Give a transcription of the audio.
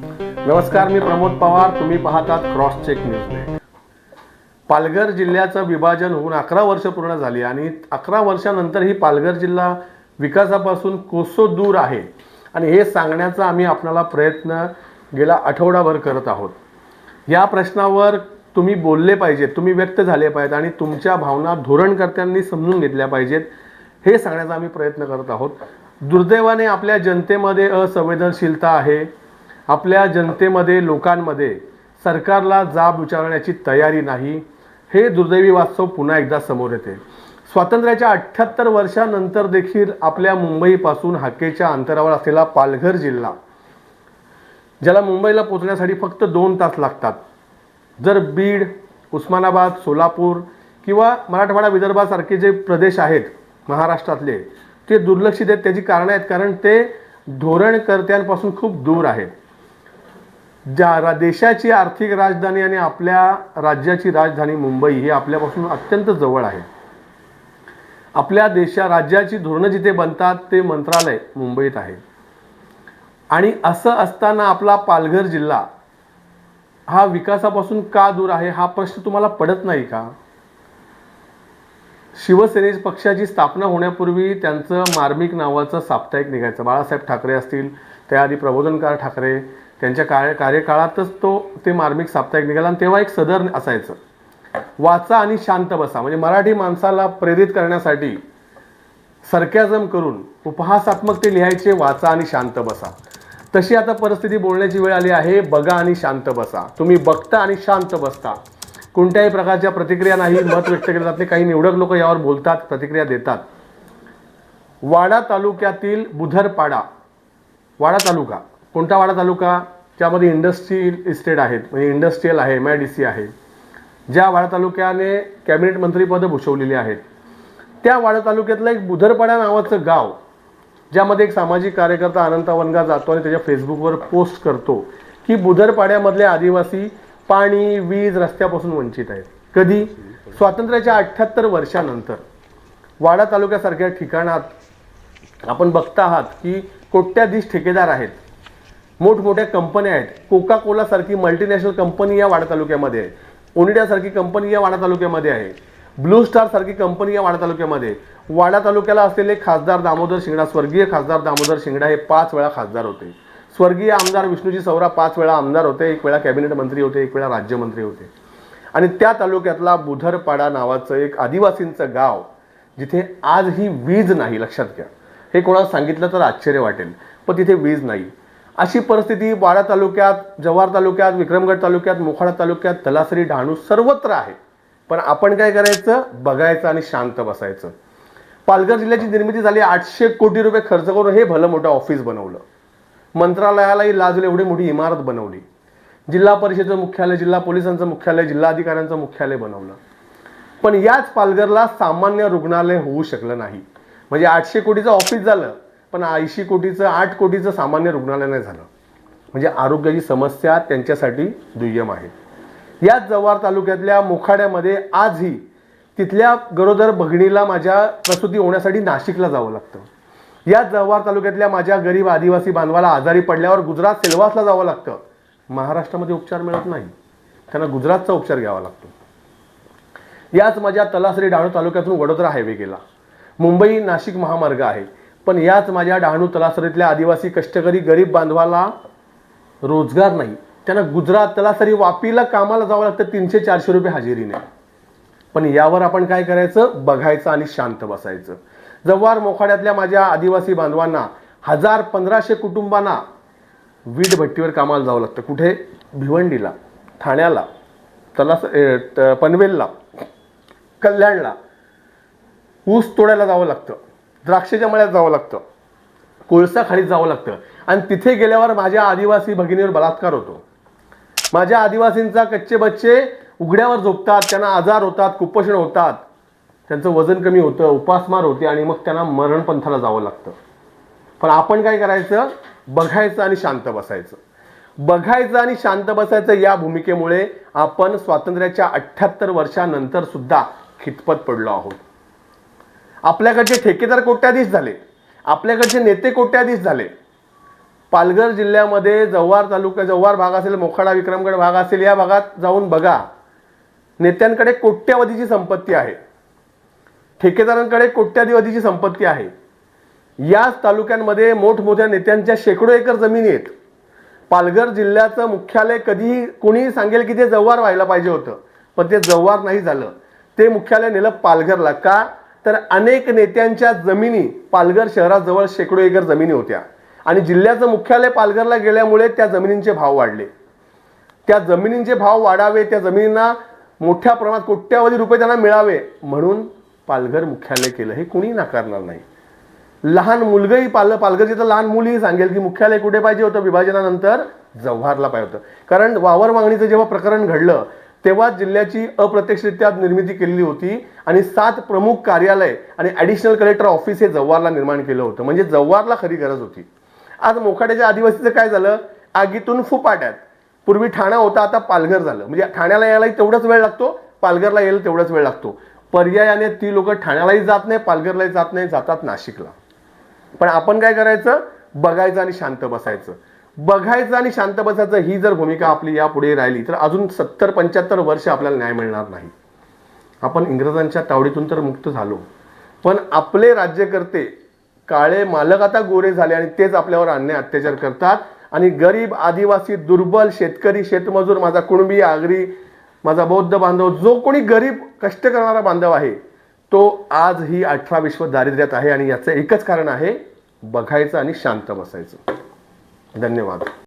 नमस्कार मी प्रमोद पवार. तुम्ही पाहतात cross check news net. Palghar जिल्ह्याचं विभाजन होऊन अकरा वर्ष पूर्ण झाली आणि अकरा वर्षानंतर ही पालघर जिल्हा विकासापासून कोसो दूर आहे. आणि हे सांगण्याचा आम्ही आपणाला प्रयत्न गेला आठवडाभर करत आहोत. या प्रश्नावर तुम्ही बोलले पाहिजेत तुम्ही व्यक्त झाले पाहिजेत आणि तुमच्या भावना धोरणकर्त्यांनी समजून घेतल्या पाहिजेत हे सांगण्याचा आम्ही प्रयत्न करत आहोत. दुर्दैवाने आपल्या जनतेमध्ये असंवेदनशीलता आहे. आपल्या जनतेमध्ये लोकांमध्ये सरकारला जाब विचारण्याची तयारी नाही हे दुर्दैवी वास्तव पुन्हा एकदा समोर येते. स्वातंत्र्याच्या अठ्ठ्याहत्तर वर्षानंतर देखील आपल्या मुंबईपासून हाकेच्या अंतरावर असलेला पालघर जिल्हा ज्याला मुंबईला पोचण्यासाठी फक्त दोन तास लागतात. जर बीड उस्मानाबाद सोलापूर किंवा मराठवाडा विदर्भासारखे जे प्रदेश आहेत महाराष्ट्रातले ते दुर्लक्षित आहेत त्याची कारणं आहेत कारण ते धोरणकर्त्यांपासून खूप दूर आहेत. ज्या रा देशाची आर्थिक राजधानी आणि आपल्या राज्याची राजधानी मुंबई ही आपल्यापासून अत्यंत जवळ आहे. आपल्या देशा राज्याची धोरणं जिथे बनतात ते मंत्रालय मुंबईत आहे. आणि असं असताना आपला पालघर जिल्हा हा विकासापासून का दूर आहे हा प्रश्न तुम्हाला पडत नाही का? शिवसेने पक्षाची स्थापना होण्यापूर्वी त्यांचं मार्मिक नावाचं साप्ताहिक निघायचं. बाळासाहेब ठाकरे असतील त्याआधी प्रबोधनकार ठाकरे त्यांच्या कार्य कार्यकाळातच तो ते मार्मिक साप्ताहिक निघाला आणि तेव्हा एक सदर असायचं. वाचा आणि शांत बसा. म्हणजे मराठी माणसाला प्रेरित करण्यासाठी सरक्याजम करून उपहासात्मक ते लिहायचे वाचा आणि शांत बसा. तशी आता परिस्थिती बोलण्याची वेळ आली आहे. बघा आणि शांत बसा. तुम्ही बघता आणि शांत बसता. कोणत्याही प्रकारच्या प्रतिक्रिया नाही. मत व्यक्त केले जात नाही. काही निवडक लोक यावर बोलतात प्रतिक्रिया देतात. वाडा तालुक्यातील बुधरपाडा वाडा तालुका. कोणता वाडा तालुका? ज्यामध्ये इंडस्ट्रियल इस्टेट आहेत म्हणजे इंडस्ट्रीयल आहे एम आय डी सी आहे. ज्या वाडा तालुक्याने कॅबिनेट मंत्रीपदं भूषवलेली आहेत. त्या वाडा तालुक्यातलं एक बुधरपाडा नावाचं गाव ज्यामध्ये एक सामाजिक कार्यकर्ता अनंत वनगा जातो आणि त्याच्या फेसबुकवर पोस्ट करतो की बुधरपाड्यामधले आदिवासी पाणी वीज रस्त्यापासून वंचित आहेत. कधी? स्वातंत्र्याच्या अठ्ठ्याहत्तर वर्षानंतर. वाडा तालुक्यासारख्या ठिकाणात आपण बघता आहात की कोट्याधीश ठेकेदार आहेत. मोठमोठ्या कंपन्या आहेत. कोका कोलासारखी मल्टीनॅशनल कंपनी या वाडा तालुक्यामध्ये आहे. ओनिड्यासारखी कंपनी या वाडा तालुक्यामध्ये आहे. ब्लू स्टार सारखी कंपनी या वाडा तालुक्यामध्ये वाडा तालुक्याला असलेले खासदार दामोदर शिंगडा स्वर्गीय खासदार दामोदर शिंगडा हे पाच वेळा खासदार होते. स्वर्गीय आमदार विष्णूजी सौरा पाच वेळा आमदार होते. एक वेळा कॅबिनेट मंत्री होते एक वेळा राज्यमंत्री होते. आणि त्या तालुक्यातला बुधरपाडा नावाचं एक आदिवासींचं गाव जिथे आजही वीज नाही लक्षात घ्या. हे कोणाला सांगितलं तर आश्चर्य वाटेल पण तिथे वीज नाही. अशी परिस्थिती वाडा तालुक्यात जव्हार तालुक्यात विक्रमगड तालुक्यात मोखाडा तालुक्यात तलासरी डहाणू सर्वत्र आहे. पण आपण काय करायचं? बघायचं आणि शांत बसायचं. पालघर जिल्ह्याची निर्मिती झाली आठशे कोटी रुपये खर्च करून हे भलं मोठं ऑफिस बनवलं. मंत्रालयालाही लाजलं एवढी मोठी इमारत बनवली. जिल्हा परिषदेचं मुख्यालय जिल्हा पोलिसांचं मुख्यालय जिल्हाधिकाऱ्यांचं मुख्यालय बनवलं. पण याच पालघरला सामान्य रुग्णालय होऊ शकलं नाही. म्हणजे आठशे कोटीचं ऑफिस झालं. पण ऐंशी कोटीचं आठ कोटीचं सामान्य रुग्णालय नाही झालं. म्हणजे आरोग्याची समस्या त्यांच्यासाठी दुय्यम आहे. याच जव्हार तालुक्यातल्या मोखाड्यामध्ये आजही तिथल्या गरोदर भगिनीला माझ्या प्रसूती होण्यासाठी नाशिकला जावं लागतं. या जव्हार तालुक्यातल्या माझ्या गरीब आदिवासी बांधवाला आजारी पडल्यावर गुजरात सेल्वासला जावं लागतं. महाराष्ट्रामध्ये उपचार मिळत नाही. त्यांना गुजरातचा उपचार घ्यावा लागतो. याच माझ्या तलासरी डहाणू तालुक्यातून वडोदरा हायवे गेला. मुंबई नाशिक महामार्ग आहे. पण याच माझ्या डहाणू तलासरीतल्या आदिवासी कष्टकरी गरीब बांधवाला रोजगार नाही. त्यांना गुजरात तलासरी वापीला कामाला जावं लागतं तीनशे चारशे रुपये हजेरीने. पण यावर आपण काय करायचं? बघायचं आणि शांत बसायचं. जव्हार मोखाड्यातल्या माझ्या आदिवासी बांधवांना हजार पंधराशे कुटुंबांना वीट भट्टीवर कामाला जावं लागतं. कुठे? भिवंडीला ठाण्याला तलास पनवेलला कल्याणला. ऊस तोडायला जावं लागतं. द्राक्षाच्या मळ्यात जावं लागतं. कोळसा खाडीत जावं लागतं. आणि तिथे गेल्यावर माझ्या आदिवासी भगिनीवर बलात्कार होतो. माझ्या आदिवासींचा कच्चे बच्चे उघड्यावर झोपतात त्यांना आजार होतात कुपोषण होतात. त्यांचं वजन कमी होतं उपासमार होते आणि मग त्यांना मरणपंथाला जावं लागतं. पण आपण काय करायचं? बघायचं आणि शांत बसायचं. बघायचं आणि शांत बसायचं या भूमिकेमुळे आपण स्वातंत्र्याच्या अठ्ठ्याहत्तर वर्षानंतर सुद्धा खितपत पडलो आहोत. आपल्याकडचे ठेकेदार कोट्याधीश झाले. आपल्याकडचे नेते कोट्याधीश झाले. पालघर जिल्ह्यामध्ये जव्हार तालुका जव्हार भाग असेल मोखाडा विक्रमगड भाग असेल या भागात जाऊन बघा. नेत्यांकडे कोट्यावधीची संपत्ती आहे. ठेकेदारांकडे कोट्याधिवधीची संपत्ती आहे. याच तालुक्यांमध्ये मोठमोठ्या नेत्यांच्या शेकडो एकर जमिनी आहेत. पालघर जिल्ह्याचं मुख्यालय कधीही कोणीही सांगेल की ते जव्हार व्हायला पाहिजे होतं पण ते जव्हार नाही झालं. ते मुख्यालय नेलं पालघरला. का? तर अनेक नेत्यांच्या जमिनी पालघर शहराजवळ शेकडो एकर जमिनी होत्या. आणि जिल्ह्याचं मुख्यालय पालघरला गेल्यामुळे त्या जमिनींचे भाव वाढले. त्या जमिनींचे भाव वाढावे त्या जमिनींना मोठ्या प्रमाणात कोट्यावधी रुपये त्यांना मिळावे म्हणून पालघर मुख्यालय केलं. हे कुणी नाकारणार नाही. लहान मुलगही पाल पालघरची तर लहान मुलही सांगेल की मुख्यालय कुठे पाहिजे होतं? विभाजनानंतर जव्हारला पाहिजे होतं. कारण वावर मागणीचं जेव्हा प्रकरण घडलं तेव्हा जिल्ह्याची अप्रत्यक्षरित्या निर्मिती केलेली होती आणि सात प्रमुख कार्यालय आणि ॲडिशनल कलेक्टर ऑफिस हे जव्हारला निर्माण केलं होतं. म्हणजे जव्हारला खरी गरज होती. आज मोखाड्याच्या आदिवासीचं काय झालं? आगीतून फुपाट्यात. पूर्वी ठाणा होता आता पालघर झालं. म्हणजे ठाण्याला यायलाही तेवढाच वेळ लागतो पालघरला यायला तेवढाच वेळ लागतो. पर्यायाने ती लोक ठाण्यालाही जात नाही पालघरलाही जात नाही जातात नाशिकला. पण आपण काय करायचं? बघायचं आणि शांत बसायचं. बघायचं आणि शांत बसायचं ही जर भूमिका आपली यापुढे राहिली तर अजून सत्तर पंच्याहत्तर वर्ष आपल्याला न्याय मिळणार नाही. आपण इंग्रजांच्या तावडीतून तर मुक्त झालो. पण आपले राज्यकर्ते काळे मालक आता गोरे झाले आणि तेच आपल्यावर अन्याय अत्याचार करतात. आणि गरीब आदिवासी दुर्बल शेतकरी शेतमजूर माझा कुणबी आगरी माझा बौद्ध बांधव जो कोणी गरीब कष्ट करणारा बांधव आहे तो आज ही अठरा विश्व दारिद्र्यात आहे आणि याचं एकच कारण आहे बघायचं आणि शांत बसायचं. धन्यवाद.